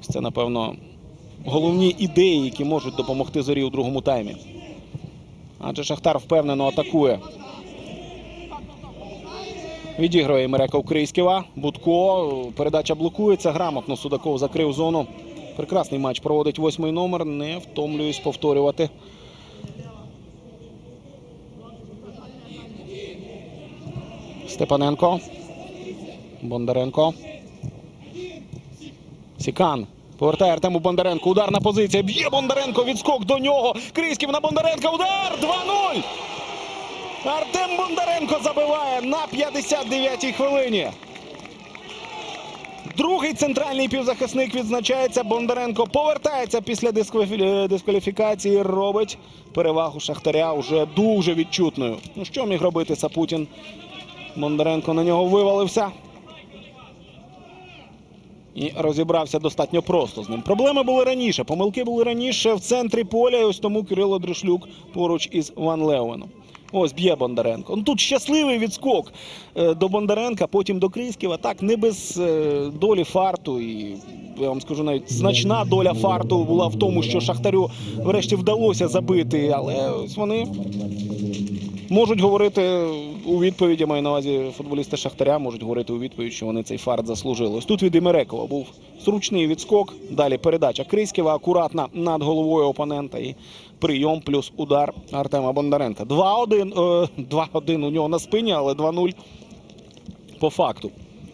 Це, напевно, головні ідеї, які можуть допомогти зорі у другому таймі. Адже Шахтар впевнено атакує. Відігрує Мерека Крийськіва. Будко. Передача блокується. Грамотно Судаков закрив зону. Прекрасний матч проводить восьмий номер. Не втомлююсь повторювати. Степаненко. Бондаренко. Сікан. Повертає Артему Бондаренко. Ударна позиція. Б'є Бондаренко. Відскок до нього. Крисків на Бондаренка. Удар! 2-0. Артем Бондаренко забиває на 59-й хвилині. Другий центральний півзахисник відзначається. Бондаренко повертається після дискваліфікації. Робить перевагу Шахтаря уже дуже відчутною. Ну що міг робити Сапутін? Бондаренко на нього вивалився. І розібрався достатньо просто з ним. Проблеми були раніше. Помилки були раніше в центрі поля. І ось тому Кирило Дришлюк поруч із Ван Леуеном. Ось б'є Бондаренко. Ну, тут щасливий відскок е, до Бондаренка, потім до Крисківа. Так, не без е, долі фарту. І я вам скажу, навіть значна доля фарту була в тому, що Шахтарю врешті вдалося забити. Але ось вони можуть говорити у відповіді, маю на увазі футболісти Шахтаря, можуть говорити у відповідь, що вони цей фарт заслужили. Ось тут від Імерекова був зручний відскок. Далі передача Криськіва акуратна над головою опонента. І прийом плюс удар Артема Бондаренка. 2-1. е, 2-1 у нього на спині, але 2-0 по факту.